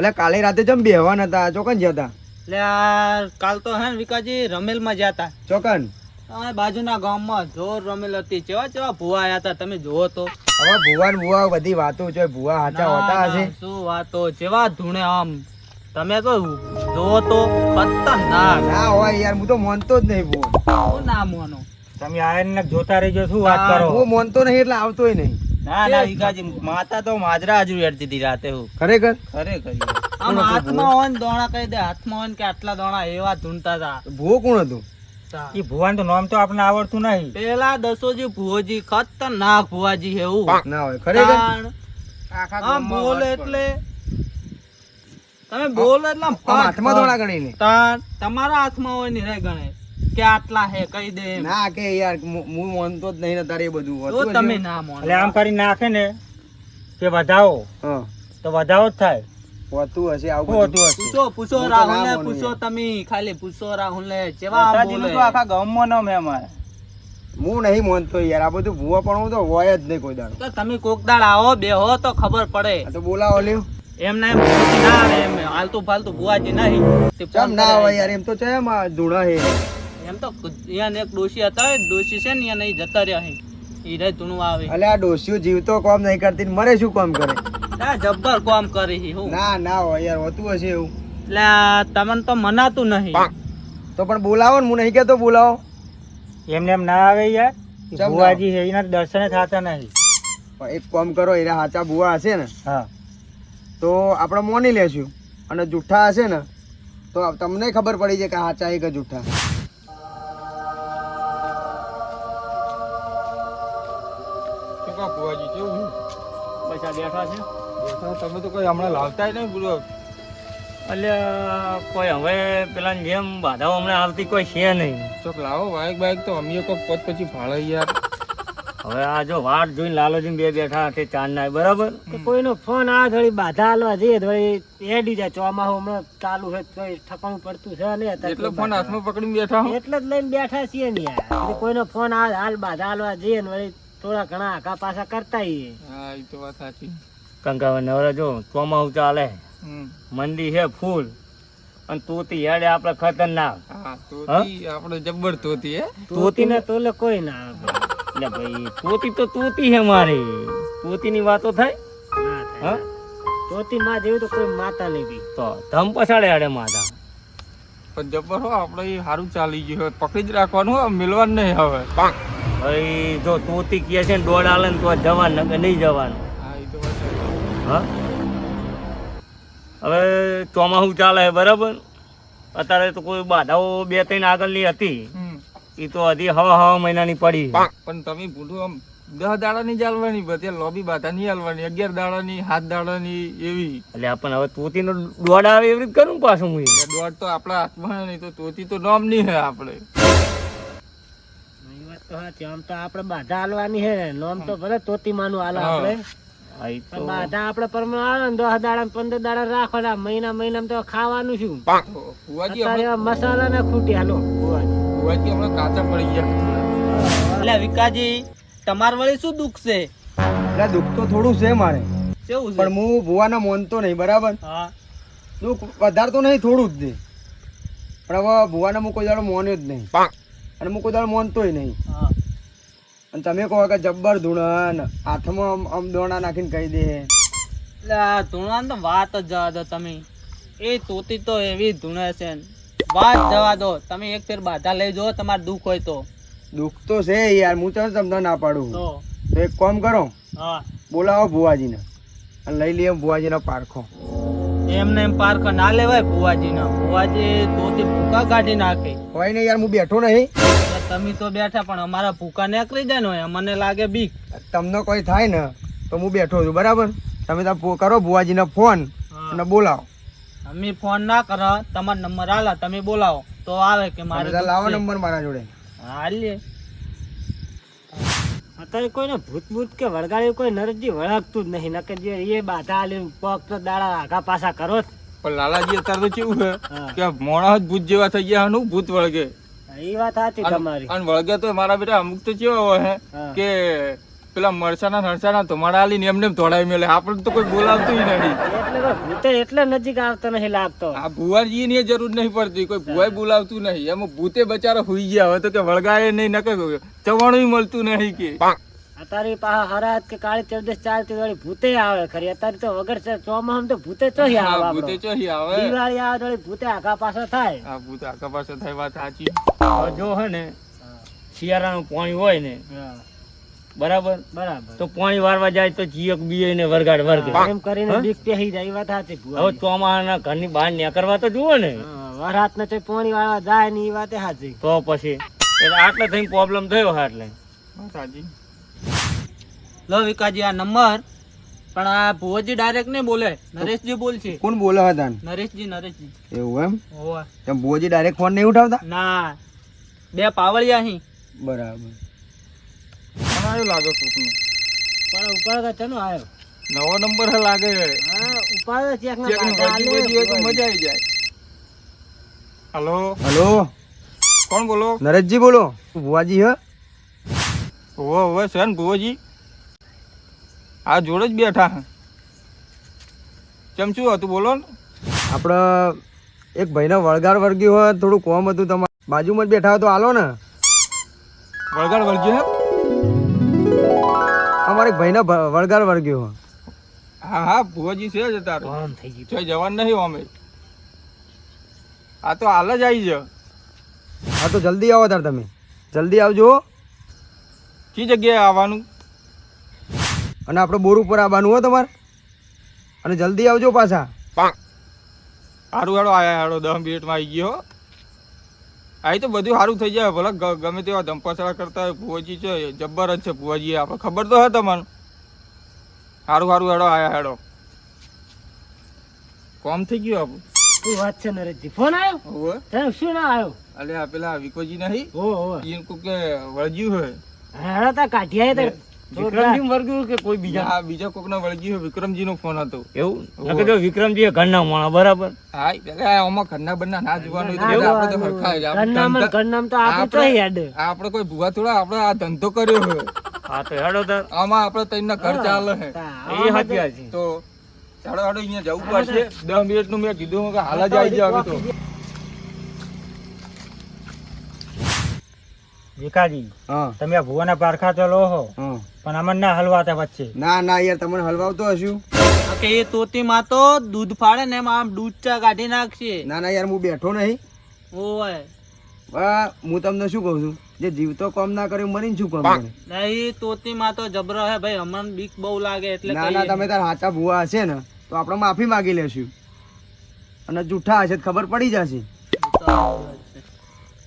એટલે કાલે રાતે જમ બેહવાના નતા ચોકન જતા એટલે આ કાલ તો હે ને વિકાજી રમેલમાં જ્યાં હતા. ચોકન? આ બાજુના ગામમાં જોર રમેલ હતી. કેવા કેવા ભુવા આવ્યા હતા તમે જોવો તો. હવે ભુવા ભુવા બધી વાતો છે ભુવા હાચા હોતા હશે. શું વાતો? જેવા ધૂણે આમ. તમે તો જોવો તો ખતરનાક. ના હોય યાર હું તો માનતો જ નહીં ભુવા. ના માનો. તમે આયન જોતા રહેજો શું વાત કરો? હું માનતો નહીં એટલે આવતોય નહીં. ના ના વિકાજી માતા તો માજરા હજુ હેડતી હતી રાતે હું. ખરેખર? ખરેખર આમ હાથમાં હોય ને દોણા કહી દે હાથમાં હોય ને કે આટલા દોણા એવા ધૂણતા હતા ભૂ કોણ હતું? એ ભુવાન તો નામ તો આપણને આવડતું નહીં. પેલા દસોજી ભુવોજી ખતરનાક ભુવાજી એવું. ના હોય ખરેખર. આમ બોલે એટલે તમે બોલ એટલે હાથમાં દોણા તાણ. તમારા હાથમાં હોય ને રે ગણે કે આટલા હે કહી દે ના કે યાર હું હું માનતો જ નહીં ને તારે એ બધું. તો હોતું તમે ના માનો. એટલે આમ કરી નાખે ને કે વધાવો. તો વધાવો જ થાય. હોતું હશે આવું હોતું હશે? પૂછો પૂછો રાહુલ ને પૂછો યાર. તમે ખાલી પૂછો રાહુલ ને જેવા બોલે. ગામમાં નામ હે અમારે. હું નહીં માનતો યાર આ બધું ભુવા પણ તો હોય જ નહીં કોઈ દાડો. તો તમે કોક દાડ આવો બેહો તો ખબર પડે. તો બોલાવો લ્યો. એમ ભુવાજી ના આવે એમ. આલતુ ફાલતું ભુવાજી નહીં. ચમ ના. હોય યાર એમ તો છે ધૂણા હે. એમ તો અહીંયા ને એક ડોશી હતા ડોશી છે ને અહીંયા નહીં જતા રહ્યા અહીં ઈ રે ધૂણું આવે. અલે આ ડોસીઓ જીવતો કામ નહીં કરતી ને મરે શું કામ કરે? ના જબ્બર કામ કરે છે હું. ના ના હોય યાર હોતું હશે એવું. એટલે તમને તો મનાતું નહીં. તો પણ બોલાવો ને હું નહીં કહેતો બોલાવો. એમને એમ ના આવે યાર. બુવાજી હે એના દર્શન થતા નહીં. એક કામ કરો એના હાચા બુવા હશે ને. હા. તો આપણે મોની લેશું. અને જૂઠા હશે ને તો તમને ખબર પડી જાય કે હાચા એક કે જૂઠા પૈસા બેઠા છે? તમે તો કોઈ હમણાં લાવતા નહીં બોલો એટલે કોઈ હવે પેલા જેમ બાધાઓ હમણાં આવતી કોઈ છે નહીં. ચોક લાવો બાઈક બાઈક તો અમે કોઈ પદ પછી ભાડે યાર હવે આ જો વાટ જોઈને લાલોજી બે બેઠા તે ચાંદ ના બરાબર? કોઈનો ફોન આ થોડી બાધા હાલવા જઈએ થોડી એડી જાય ચોમાસું હમણાં ચાલુ છે તો ઠકાણું પડતું છે ને એટલે ફોન હાથમાં પકડીને બેઠા એટલે જ લઈને બેઠા છીએ ને યાર. કોઈનો ફોન આ હાલ બાધા હાલવા જઈએ ને થોડા ઘણા આખા પાછા કરતા એ તો વાત સાચી. કંકા નવરા જો ચોમાસું ચાલે. મંદી છે ફૂલ. અને તોતી હેડે આપણે ખતરનાક. હા તો આપણે જબ્બર તોતી હે? તોતીને તોલે કોઈ ના. એટલે ભાઈ તોતી તો તોતી હે મારી. તોતીની વાતો થાય? ના હા? તોતી માં જેવી તો કોઈ માતા નહીં બી. તો ધમ પછાડે હેડે માતા. પણ જબ્બર હો આપણે સારું ચાલી ગયું હવે પકડી જ રાખવાનું મિલવાનું નહીં હવે. ભાઈ જો તોતી કહે છે ને દોડ આલે ને તો જવાનું કે નહીં જવાનું. હા તો હવે ચોમાસું ચાલે છે બરાબર? અત્યારે તો કોઈ બાધાઓ બે ત્રણ આગળની હતી. એ તો હજી હવા હવા મહિનાની પડી પણ તમે ભૂલું આમ દસ દાડાની જ હાલવાની બધી લોબી બાધા નહીં હાલવાની અગિયાર દાડાની સાત દાડાની એવી. એટલે આપણને હવે તોતી નો દોડ આવે એવી રીતે કરું પાછું હું દોડ તો આપણા હાથમાં નહીં તો તોતી તો નામ નહીં હે આપણે. તો. આમ તો આપણે બાધા હાલવાની હે નોમ તો ભલે તોતી માનું હાલે આપણે. બાધા આપણે પરમાણ આવે ને દસ દાડા ને પંદર દાડા રાખવાના. મહિના મહિના તો ખાવાનું શું? મસાલા ને ખૂટી હાલો. ફુવાજી. ફુવાજી હમણાં કાચા પડી ગયા. એટલે વિકાજી તમાર વળી શું દુઃખ છે? એટલે દુઃખ તો થોડું છે મારે. કેવું પણ હું ભુવાના મોનતો નહીં બરાબર? દુઃખ વધારે તો નહીં થોડું જ નહીં. પણ હવે ભુવાના હું કોઈ દાડો મોન્યો જ નહીં. અને હું કોઈ દાડો માનતોય નહીં. હા. અને તમે કહો કે જબ્બર ધૂણન હાથમાં આમ- દોણા નાખીને કહી દે. એટલે આ ધૂણવાની તો વાત જ જવા દો તમે. એ તોતી તો એવી ધૂણે છે. વાત જવા દો. તમે એક ફેર બાધા લઈ જો તમારે દુઃખ હોય તો. દુઃખ તો છે યાર હું ચાલ તમને ના પાડું. તો? તો એક કામ કરો. હા. બોલાવો ભુવાજીને. અને લઈ લઈએ ભુવાજીનો પારખો. એમને એમ પાર્ક ના લેવાય ભુવાજી ના. ભુવાજી તોતી ભૂકા કાઢી નાખે. કોઈ ને યાર હું બેઠો નહીં. તમે તો બેઠા પણ અમારા ભૂકા નીકળી જાય ને મને લાગે બીક. તમને કોઈ થાય ને તો હું બેઠો છું બરાબર? તમે તો કરો ભુવાજીને ફોન. અને બોલાવો. અમે ફોન ના કરો તમારો નંબર આલા તમે બોલાવો. તો આવે કે મારે લાવો નંબર મારા જોડે. હાલીએ અત્યારે કોઈને ભૂત ભૂત કે વળગાડ્યું કોઈ નરજી વળગતું જ નહીં. નકર જે એ બાધા આલી પગ તો દાડા આગા પાછા કરો જ. પણ લાલાજી અત્યારે તો કેવું છે? કે મોણા જ ભૂત જેવા થઈ ગયા હનું ભૂત વળગે? એ વાત સાચી તમારી. અને વળગે તો મારા બેટા અમુક તો કેવા હોય કે પેલા મરસાના નરસાના ધોમાડા આલીને એમને એમ મેલે. આપણે તો કોઈ બોલાવતું નહીં. એટલે ભૂતે એટલે નજીક આવતો નહીં લાગતો. આ ભુવાજી ની જરૂર નહીં પડતી. કોઈ ભુવાઈ બોલાવતું નહીં. એમ ભૂતે બચારા હુઈ ગયા હવે તો કે વળગાય નહીં નકે ચવાણું મળતું નહીં કે. અત્યારે પાછા હરાત કે કાળી ચૌદશ ચાલતી વળી ભૂતે આવે ખરી. અત્યારે તો વગર ચોમાસામાં તો ભૂતે ચોહી આવે ભૂતે ચોહી આવે. દિવાળી આવે તો વળી ભૂતે આખા પાછા થાય. આ ભૂત આખા પાછો થાય વાત સાચી. જો હે ને શિયાળાનું પાણી હોય ને બરાબર? બરાબર. તો પાણી વારવા જાય તો જીયક બીએ ને વરગાડ વર્ગે. એમ કરીને હા? બીક પહેરી જાય વાત સાચી હવે ચોમાના ઘરની બહાર નીકળવા તો જુઓ ને. વરાત ને તો પાણી વારવા જાય ને એ વાત સાચી. તો પછી એટલે આટલે થઈને પ્રોબ્લેમ થયો હા એટલે સાચી. લો વિકાજી આ નંબર. પણ આ ભુવજી ડાયરેક્ટ નહીં બોલે. નરેશજી બોલશે. કોણ બોલે હતા નરેશજી નરેશજી. એવું એમ? હોવે. તેમ ભુવજી ડાયરેક્ટ ફોન નહીં ઉઠાવતા? ના. બે પાવળિયા અહીં બરાબર. તમારે લાગે કોકનું પણ ઉપર ચનો આવ્યો નવો નંબર હે લાગે હા ઉપાડ ચેક ના હોય તો મજા આવી જાય. હલો? હલો? કોણ બોલો? નરેશજી બોલો. ભુવાજી હે? હોવે હોવે છે ને ભુવોજી? આ જોડે જ બેઠા હે. કેમ શું હતું? બોલો ને. આપણે એક ભાઈને વળગાર વર્ગ્યું હોય થોડું કોમ હતું તમારે. બાજુમાં જ બેઠા હોય તો હાલો ને. વળગાડ વળગ્યો હે? અમારે ભાઈના વળગાર વળગ્યો હા. હા ભુવાજી છે જ તારું. બંધ થઈ ગયું? છે જવાન નહીં અમે. આ તો હાલ જ આવી જ હા તો જલ્દી આવો તાર તમે. જલ્દી આવજો હો. કઈ જગ્યાએ આવવાનું? અને આપણે બોર ઉપર આવવાનું હો તમારે. અને જલ્દી આવજો પાછા. સારું હેડો આયા હેડો દસ મિનિટમાં આવી ગયો હો. અહીં તો બધું સારું થઈ જાય. ભલે ગમે તેવા ધંપાસડા કરતા હોય ભુવાજી છે જબ્બર જ છે ભુવાજી આપણે ખબર તો હે તમને? સારું સારું હેડો આયા હેડો. કોમ થઈ ગયું આપણું? શું વાત છે નરેશજી ફોન આવ્યો હોવે. તને શું ના આવ્યો અલે આ પેલા વિકોજી નહીં? ઓ ઓ ઈન કોક કે વળજ્યું હોય. હેડા તા કાઢ્યા વિક્રમજી વર્ગ્યું કે કોઈ બીજા? આ બીજા કોકને વળગ્યું વિક્રમજી નો ફોન હતો. એવું? નકર જો વિક્રમજી ઘરના મોણા બરાબર? હા પેલા આમાં ઘરના બરના ના જોવાનું હોય તો ના બધા આપણે તો હરખા જ. આપણે ગન્નામ ને ધંધા- ગન્નામ તો આપણે આપણે- ચોહી આપણે કોઈ ભૂવા થોડા આપણે આ ધંધો કર્યો હોય હા તો હેડો તાર આમાં આપણે ત્રણ ઘર ચાલે હે એ તો ચાલો હાડો અહીંયા જવું પડશે. દસ મિનિટનું મેં કીધું કે હાલ જ આવી જાવ તો. વિકાજી હા. તમે આ ભુવાના પારખા તો લો હો. પણ અમન ના હલવાતા વચ્ચે. ના ના યાર તમને હલવાવતો હશું. કે એ તોતી માં તો દૂધ ફાડે ને એમાં આમ ચા કાઢી નાખશે. ના ના યાર હું બેઠો નહીં. ઓય. હું તમને શું કહું છું? જે જીવતો કામ ના કર્યો મરીને શું કામ કરે? નહીં તોતી માં તો જબરો હે ભાઈ હમણાં બીક બહુ લાગે એટલે ના ના તમે તાર હાચા ભુવા હશે ને તો આપણે માફી માંગી લેશું. અને જૂઠા હશે ખબર પડી જશે.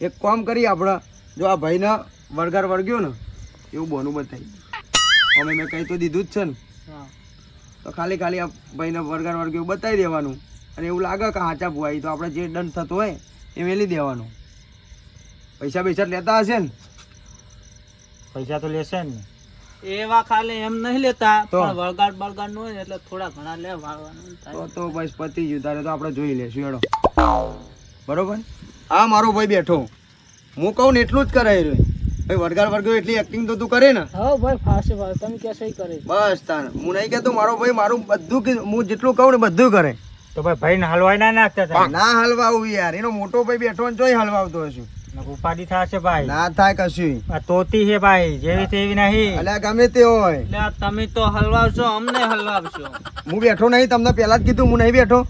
એક કામ કરી આપણે જો આ ભાઈને વળગાર વળગ્યો ને એવું બોનું બતાવી અમે મેં કહી તો દીધું જ છે ને. હા. તો ખાલી ખાલી આ ભાઈને વળગાર વળગ્યો બતાવી દેવાનું. અને એવું લાગે કે હાચા ભૂવા તો આપણે જે દંડ થતો હોય એ મેલી દેવાનો. પૈસા પૈસા લેતા હશે ને. પૈસા તો લેશે ને. એવા ખાલી એમ નહીં લેતા? પણ વળગાડ બળગાડનું એટલે થોડા ઘણા લે વાળવાનું તો તો બસ પતી ગયું તારે તો આપણે જોઈ લેશું એડો બરોબર? આ મારો ભાઈ બેઠો. હું કહું ને એટલું જ કરે રહ્યો. ભાઈ વડગાર વર્ગો એટલી એક્ટિંગ તો તું કરે ને. હા ભાઈ ફાસે ફાસે તમે કેસે કરે. બસ તાર. હું નહીં કહેતો મારો ભાઈ મારું બધું કી- હું જેટલું કહું ને બધું કરે. તો ભાઈ ભાઈ ના હલવાય ના નાખતા ના હલવાવું યાર. એનો મોટો ભાઈ બેઠો ને જોઈ હલવાવતો હશું. ઉપાડી થશે ભાઈ. ના થાય કશું. આ તોતી છે ભાઈ જેવી તેવી નહીં. એટલે ગમે તે હોય. એટલે આ તમે તો હલવાવશો અમને હલવાવશો. હું બેઠો નહીં તમને પહેલા જ કીધું હું નહીં બેઠો.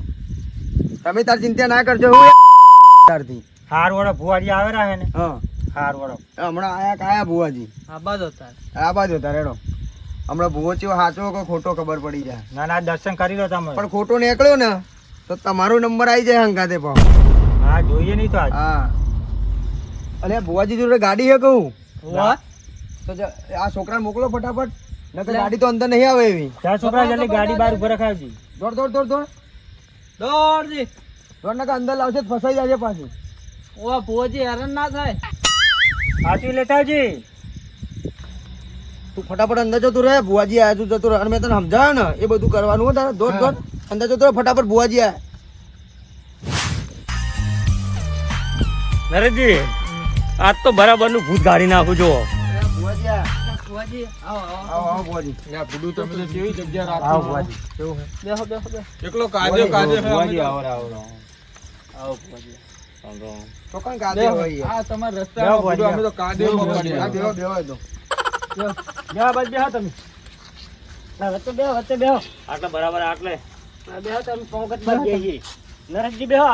તમે તાર ચિંતા ના કરજો. હું તારથી. હાર વાળો ભુવાજી આવે રહે ને? હા. હાર વડો હમણાં આયા કાયા ભુવાજી? આબાદ બાદ હતા. આબાદ હતા રેડો. હમણાં ભુવો ચેવો સાચો કે ખોટો ખબર પડી જાય? ના ના દર્શન કરી લો તમે. પણ ખોટો નીકળ્યો ને તો તમારો નંબર આવી જાય હંગાતે પણ. હા જોઈએ નહીં તો આજ. હા. અરે ભુવાજી જોડે ગાડી છે કહું? તો આ છોકરાને મોકલો ફટાફટ નકર ગાડી તો અંદર નહીં આવે એવી. ચાર છોકરા જલ્દી ગાડી બહાર ઊભા રખાવજી. દોડ દોડ દોડ દોડ. દોડજી. દોડ નકર અંદર લાવશે ફસાઈ જશે પાછી. ઓવા ભુવાજી હેરાન ના થાય. સાચું લેતાજી તું ફટાફટ અંદર જતો રહે ભુવાજી આયા તું જતો રહે. અને મેં તને સમજાવ્યો ને એ બધું કરવાનું હોય તારે. દોડ દોડ. અંદર જતો રહે ફટાફટ ભુવાજી આયા. નરેશજી આજ તો બરાબરનું ભૂત ગાડી નાખું જો ભુવાજી આયા. ભુવાજી આવો આવો. આવો આવો ભુવાજી. યા ભૂડું તમે તો કેવી જગ્યા આવો રાખો ભુવાજી બેહો બેહો બેહો. એકલો કાજે કાજે ભુવાજી આવો આવો. આવો ભુવાજી. તો કણ કાદે બેહો. હોય યાર. આ તમારા બેહો રસ્તામાં ભુવાજી, ભૂડું અમે તો કાજે આ પકડીએ. બેહો બેહો એ તો. બેહો બસ બેહો તમે. ના, વચ્ચે બેહો વચ્ચે બેહો. આટલે બરાબર આટલે. આ બેહો તમે પોંકટ બસ બેહી નરેશજી બેહો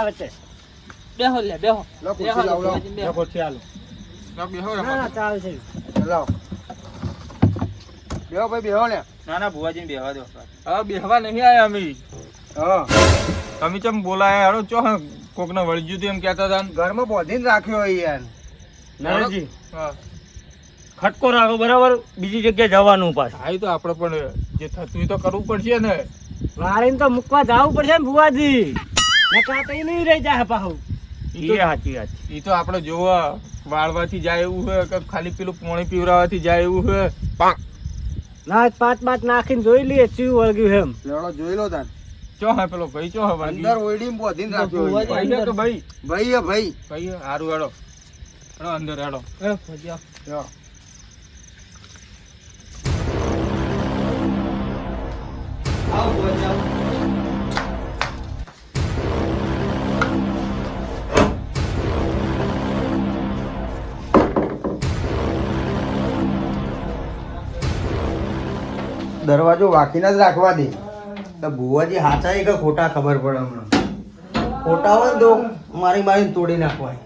લે ભાઈ બેહો ને. ના ના ભુવાજી બેહવા દો. હવે બેહવા નહીં આયા અમે. હા. તમે ચમ બોલાયા? હેડો ચો કોકને વળગ્યું હતું એમ કહેતા હતા ને. ઘરમાં બોધીને રાખ્યો હોય યાર. નરેશજી હા. ખટકો રાખો બરાબર? બીજી જગ્યાએ જવાનું પાછું. હા, એ તો આપણે પણ જે થતું એ તો કરવું પડશે ને. વારીને તો મૂકવા જવું પડશે ને ભુવાજી. નકા તો નહીં રહી જાય પાછું એ સાચી વાત એ તો આપણે જોવા વાળવાથી જાય એવું હોય કે ખાલી પેલું પોણી પીવડાવવાથી જાય એવું હોય ના પાંચ પાંચ નાખીને જોઈ લઈએ ચીવ વળગ્યું એમ. જોઈ લો તાન ચો હે પેલો ભાઈ ચો હે અંદર ઓઈડી ઓયડીમાં બોધીને રાખ્યો ભાઈ છે કે ભાઈ. ભાઈ હે ભાઈ. ભાઈ હારું હેડો. હેડો અંદર હેડો. એ ભુવાજી જો. આવ ભુવાજી દરવાજો વાંકીને જ રાખવા દે. તો ભુવાજી હાચા કે ખોટા ખબર પડે હમણાં? ખોટા હોય ને તો મારી મારીને તોડી નાખવાય.